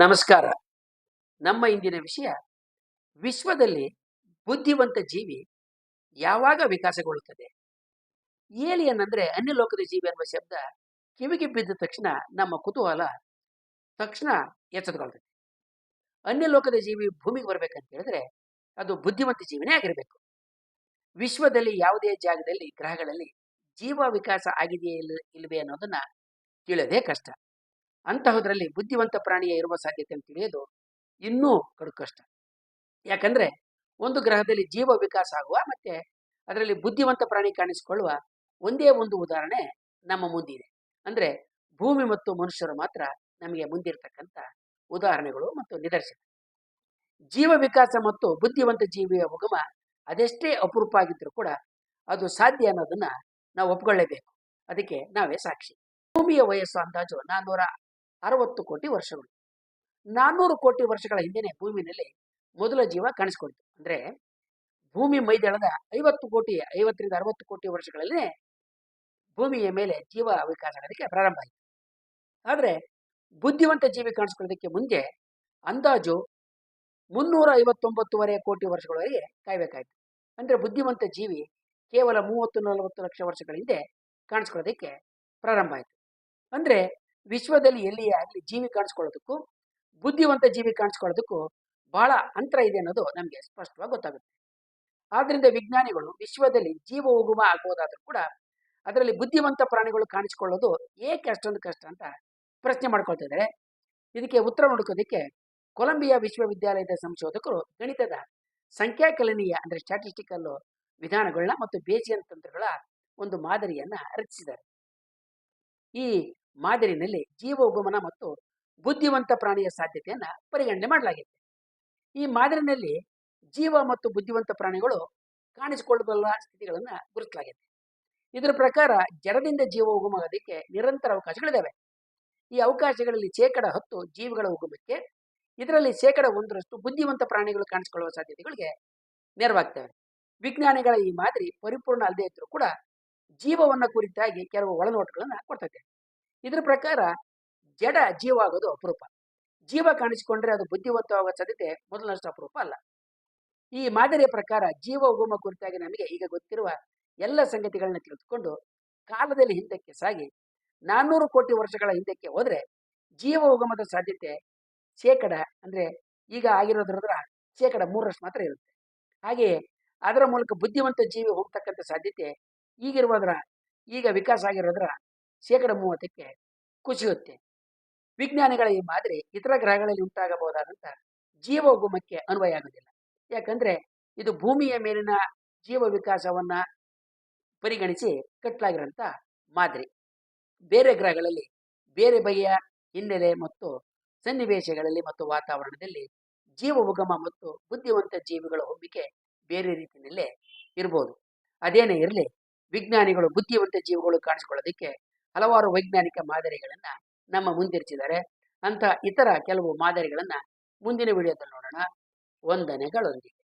ನಮಸ್ಕಾರ. ನಮ್ಮ ಇಂದಿನ ವಿಷಯ, ವಿಶ್ವದಲ್ಲಿ ಬುದ್ಧಿವಂತ ಜೀವಿ ಯಾವಾಗ ವಿಕಾಸಗೊಳ್ಳುತ್ತದೆ? ಏಲಿಯನ್ ಅಂದ್ರೆ ಅನ್ಯಲೋಕದ ಜೀವಿ ಎನ್ನುವ ಶಬ್ದ ಕಿವಿಗೆ ಬಿದ್ದ ತಕ್ಷಣ ನಮ್ಮ ಕುತೂಹಲ ತಕ್ಷಣ ಎಚ್ಚರ ಅನ್ಯ ಲೋಕದ ಜೀವಿ ಭೂಮಿಗೆ ಬರ್ಬೇಕಂತ ಹೇಳಿದ್ರೆ ಅದು ಬುದ್ಧಿವಂತ ಜೀವನೇ ಆಗಿರಬೇಕು. ವಿಶ್ವದಲ್ಲಿ ಯಾವುದೇ ಜಾಗದಲ್ಲಿ, ಗ್ರಹಗಳಲ್ಲಿ ಜೀವ ವಿಕಾಸ ಆಗಿದೆಯೇ ಇಲ್ಲ ಇಲ್ಲವೇ ಅನ್ನೋದನ್ನ ತಿಳಿಯೋದೇ ಕಷ್ಟ. ಅಂತಹದ್ರಲ್ಲಿ ಬುದ್ಧಿವಂತ ಪ್ರಾಣಿಯ ಇರುವ ಸಾಧ್ಯತೆಯನ್ನು ತಿಳಿಯೋದು ಇನ್ನೂ ಕಡು ಕಷ್ಟ. ಯಾಕಂದ್ರೆ ಒಂದು ಗ್ರಹದಲ್ಲಿ ಜೀವ ವಿಕಾಸ ಆಗುವ ಮತ್ತೆ ಅದರಲ್ಲಿ ಬುದ್ಧಿವಂತ ಪ್ರಾಣಿ ಕಾಣಿಸಿಕೊಳ್ಳುವ ಒಂದೇ ಒಂದು ಉದಾಹರಣೆ ನಮ್ಮ ಮುಂದಿದೆ. ಅಂದ್ರೆ ಭೂಮಿ ಮತ್ತು ಮನುಷ್ಯರು ಮಾತ್ರ ನಮಗೆ ಮುಂದಿರ್ತಕ್ಕಂಥ ಉದಾಹರಣೆಗಳು ಮತ್ತು ನಿದರ್ಶನ. ಜೀವ ವಿಕಾಸ ಮತ್ತು ಬುದ್ಧಿವಂತ ಜೀವಿಯ ಉಗಮ ಅದೆಷ್ಟೇ ಅಪರೂಪ ಆಗಿದ್ರೂ ಕೂಡ ಅದು ಸಾಧ್ಯ ಅನ್ನೋದನ್ನ ನಾವು ಒಪ್ಕೊಳ್ಳೇಬೇಕು. ಅದಕ್ಕೆ ನಾವೇ ಸಾಕ್ಷಿ. ಭೂಮಿಯ ವಯಸ್ಸು ಅಂದಾಜು ನಾನ್ನೂರ ಅರವತ್ತು ಕೋಟಿ ವರ್ಷಗಳು. ನಾನ್ನೂರು ಕೋಟಿ ವರ್ಷಗಳ ಹಿಂದೆನೆ ಭೂಮಿನಲ್ಲಿ ಮೊದಲ ಜೀವ ಕಾಣಿಸ್ಕೊಳ್ತು. ಅಂದ್ರೆ ಭೂಮಿ ಮೈದಳದ ಐವತ್ತು ಕೋಟಿ, ಐವತ್ತರಿಂದ ಅರವತ್ತು ಕೋಟಿ ವರ್ಷಗಳಲ್ಲಿ ಭೂಮಿಯ ಮೇಲೆ ಜೀವ ವಿಕಾಸ ಆಗೋದಕ್ಕೆ ಪ್ರಾರಂಭ ಆಯಿತು. ಆದರೆ ಬುದ್ಧಿವಂತ ಜೀವಿ ಕಾಣಿಸ್ಕೊಳ್ಳೋದಕ್ಕೆ ಮುಂದೆ ಅಂದಾಜು ಮುನ್ನೂರ ಐವತ್ತೊಂಬತ್ತುವರೆ ಕೋಟಿ ವರ್ಷಗಳವರೆಗೆ ಕಾಯಬೇಕಾಯಿತು. ಅಂದ್ರೆ ಬುದ್ಧಿವಂತ ಜೀವಿ ಕೇವಲ ಮೂವತ್ತು ನಲವತ್ತು ಲಕ್ಷ ವರ್ಷಗಳ ಹಿಂದೆ ಕಾಣಿಸ್ಕೊಳ್ಳೋದಕ್ಕೆ ಪ್ರಾರಂಭ ಆಯಿತು. ಅಂದ್ರೆ ವಿಶ್ವದಲ್ಲಿ ಎಲ್ಲಿಯೇ ಆಗಲಿ ಜೀವಿ ಕಾಣಿಸ್ಕೊಳ್ಳೋದಕ್ಕೂ, ಬುದ್ಧಿವಂತ ಜೀವಿ ಕಾಣಿಸ್ಕೊಳ್ಳೋದಕ್ಕೂ ಬಹಳ ಅಂತರ ಇದೆ ಅನ್ನೋದು ನಮಗೆ ಸ್ಪಷ್ಟವಾಗಿ ಗೊತ್ತಾಗುತ್ತೆ. ಆದ್ರಿಂದ ವಿಜ್ಞಾನಿಗಳು ವಿಶ್ವದಲ್ಲಿ ಜೀವ ಉಗುಮ ಆಗ್ಬೋದಾದ್ರೂ ಕೂಡ ಅದರಲ್ಲಿ ಬುದ್ಧಿವಂತ ಪ್ರಾಣಿಗಳು ಕಾಣಿಸ್ಕೊಳ್ಳೋದು ಏಕೆ ಅಷ್ಟೊಂದು ಕಷ್ಟ ಅಂತ ಪ್ರಶ್ನೆ ಮಾಡ್ಕೊಳ್ತಾ ಇದ್ದಾರೆ. ಇದಕ್ಕೆ ಉತ್ತರ ಹುಡುಕೋದಕ್ಕೆ ಕೊಲಂಬಿಯಾ ವಿಶ್ವವಿದ್ಯಾಲಯದ ಸಂಶೋಧಕರು ಗಣಿತದ ಸಂಖ್ಯಾಕಲನೀಯ ಅಂದ್ರೆ ಸ್ಟ್ಯಾಟಿಸ್ಟಿಕಲ್ ವಿಧಾನಗಳನ್ನ ಮತ್ತು ಬೇಸಿಯನ್ ತಂತ್ರಗಳ ಒಂದು ಮಾದರಿಯನ್ನ ರಚಿಸಿದ್ದಾರೆ. ಈ ಮಾದರಿನಲ್ಲಿ ಜೀವ ಉಗಮನ ಮತ್ತು ಬುದ್ಧಿವಂತ ಪ್ರಾಣಿಯ ಸಾಧ್ಯತೆಯನ್ನ ಪರಿಗಣನೆ ಮಾಡಲಾಗಿದೆ. ಈ ಮಾದರಿನಲ್ಲಿ ಜೀವ ಮತ್ತು ಬುದ್ಧಿವಂತ ಪ್ರಾಣಿಗಳು ಕಾಣಿಸಿಕೊಳ್ಳಬಲ್ಲ ಸ್ಥಿತಿಗಳನ್ನ ಗುರುತಿಸಲಾಗಿದೆ. ಇದರ ಪ್ರಕಾರ ಜಡದಿಂದ ಜೀವ ಉಗಮ ಆಗೋದಕ್ಕೆ ನಿರಂತರ ಅವಕಾಶಗಳಿದ್ದಾವೆ ಈ ಅವಕಾಶಗಳಲ್ಲಿ ಶೇಕಡ ಹತ್ತು ಜೀವಿಗಳ ಉಗಮಕ್ಕೆ ಇದರಲ್ಲಿ ಶೇಕಡ ಒಂದರಷ್ಟು ಬುದ್ಧಿವಂತ ಪ್ರಾಣಿಗಳು ಕಾಣಿಸಿಕೊಳ್ಳುವ ಸಾಧ್ಯತೆಗಳಿಗೆ ನೆರವಾಗ್ತವೆ. ವಿಜ್ಞಾನಿಗಳ ಈ ಮಾದರಿ ಪರಿಪೂರ್ಣ ಅಲ್ಲದೆ ಇದ್ರೂ ಕೂಡ ಜೀವವನ್ನು ಕುರಿತಾಗಿ ಕೆಲವು ಒಳನೋಟಗಳನ್ನು ಕೊಡ್ತದೆ ಇದ್ರ ಪ್ರಕಾರ ಜಡ ಜೀವ ಆಗೋದು ಅಪರೂಪ. ಜೀವ ಕಾಣಿಸಿಕೊಂಡ್ರೆ ಅದು ಬುದ್ಧಿವಂತವಾಗೋ ಸಾಧ್ಯತೆ ಮೊದಲನಷ್ಟು ಅಪರೂಪ ಅಲ್ಲ. ಈ ಮಾದರಿಯ ಪ್ರಕಾರ ಜೀವ ಉಗಮ ಕುರಿತಾಗಿ ನಮಗೆ ಈಗ ಗೊತ್ತಿರುವ ಎಲ್ಲ ಸಂಗತಿಗಳನ್ನ ತಿಳಿದುಕೊಂಡು ಕಾಲದಲ್ಲಿ ಹಿಂದಕ್ಕೆ ಸಾಗಿ ನಾನ್ನೂರು ಕೋಟಿ ವರ್ಷಗಳ ಹಿಂದಕ್ಕೆ ಹೋದ್ರೆ ಜೀವ ಉಗಮದ ಸಾಧ್ಯತೆ ಶೇಕಡ ಅಂದ್ರೆ ಈಗ ಆಗಿರೋದ್ರ ಶೇಕಡ ಮೂರರಷ್ಟು ಮಾತ್ರ ಇರುತ್ತೆ. ಹಾಗೆಯೇ ಅದರ ಮೂಲಕ ಬುದ್ಧಿವಂತ ಜೀವಿ ಹೋಗ್ತಕ್ಕಂಥ ಸಾಧ್ಯತೆ ಈಗಿರುವುದರ ಈಗ ವಿಕಾಸ ಆಗಿರೋದ್ರ ಶೇಕಡ ಮೂವತ್ತಕ್ಕೆ ಕುಸಿಯುತ್ತೆ. ವಿಜ್ಞಾನಿಗಳ ಈ ಮಾದರಿ ಇತರ ಗ್ರಹಗಳಲ್ಲಿ ಉಂಟಾಗಬಹುದಾದಂಥ ಜೀವ ಉಗಮಕ್ಕೆ ಅನ್ವಯ ಆಗುವುದಿಲ್ಲ. ಯಾಕಂದ್ರೆ ಇದು ಭೂಮಿಯ ಮೇಲಿನ ಜೀವ ವಿಕಾಸವನ್ನ ಪರಿಗಣಿಸಿ ಕಟ್ಟಲಾಗಿರೋಂಥ ಮಾದರಿ. ಬೇರೆ ಗ್ರಹಗಳಲ್ಲಿ ಬೇರೆ ಬಗೆಯ ಹಿನ್ನೆಲೆ ಮತ್ತು ಸನ್ನಿವೇಶಗಳಲ್ಲಿ ಮತ್ತು ವಾತಾವರಣದಲ್ಲಿ ಜೀವ ಉಗಮ ಮತ್ತು ಬುದ್ಧಿವಂತ ಜೀವಿಗಳ ಹೊಂಬಿಕೆ ಬೇರೆ ರೀತಿಯಲ್ಲೇ ಇರ್ಬೋದು. ಅದೇನೇ ಇರಲಿ, ವಿಜ್ಞಾನಿಗಳು ಬುದ್ಧಿವಂತ ಜೀವಿಗಳು ಕಾಣಿಸ್ಕೊಳ್ಳೋದಕ್ಕೆ ಹಲವಾರು ವೈಜ್ಞಾನಿಕ ಮಾದರಿಗಳನ್ನ ನಮ್ಮ ಮುಂದಿರಿಸಿದ್ದಾರೆ. ಅಂತ ಇತರ ಕೆಲವು ಮಾದರಿಗಳನ್ನ ಮುಂದಿನ ವಿಡಿಯೋದಲ್ಲಿ ನೋಡೋಣ. ವಂದನೆಗಳೊಂದಿಗೆ.